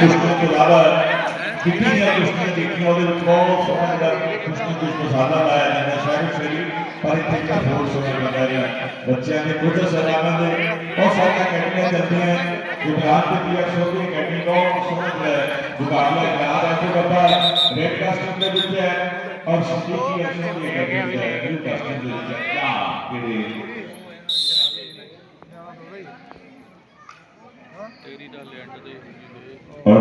کشتی کے علاوہ کتنی دیا کشتیاں دیکھیاں وہ بہت سونا جا کشتی کچھ مصالحہ لایا جانا شاید شری پر اتنے کا بہت سونا لگا رہا بچے ہمیں کچھ سلانا نے بہت ساری اکیڈمیاں چلتی ہیں۔ جو گجرات کے پی ایف سو کی اکیڈمی بہت سونا جو ہے مقابلہ یہاں آج کے بتا ریڈ کاسٹنگ میں بھی ہیں۔ اور سندھی کی ایکشن کی اکیڈمی ہے، بلو کاسٹنگ میں بھی ہے کیا اور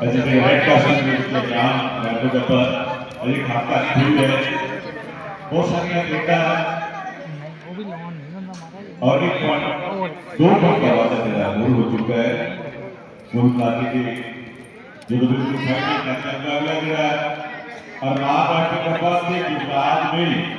اجی کے رائٹ پاسن میں مطلب یہاں لائٹو کا پر ایک ہفتہ کھل ہے، بہت ساری دیکھا اور ایک پوائنٹ دو پوائنٹ کا وعدہ دے رہا ہے ہو چکا ہے۔ گول لانے کے جو بدل کی فائنل کا مقابلہ دے رہا ہے۔ اور آپ کے بعد سے گجرات میں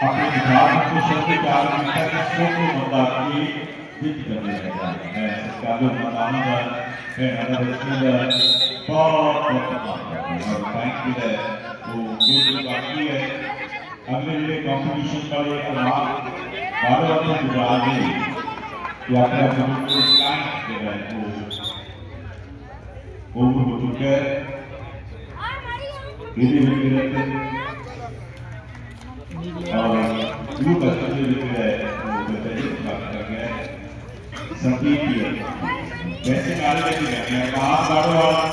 اپنے جان کو سچے چار منٹ کے سوچ کو بتا کے جیت کر لے جاتا ہے میں سچا جو مدان کا ہے ہمارا رسول بہت بہت شکریہ اور تھینک یو ہے تو جو جو باقی ہے۔ اگلے لیے کمپٹیشن کا لے کر آپ بارہ بارہ گزار دیں کہ آپ نے اپنے کو کام کیا ہے تو اوپر ہو چکے ہیں یہ بھی ہم کی رکھتے ہیں Ljubav što ti ljubile u Beteljicu, tako da je sam ti pio. Besim, ali da ti ga nekako, barovala.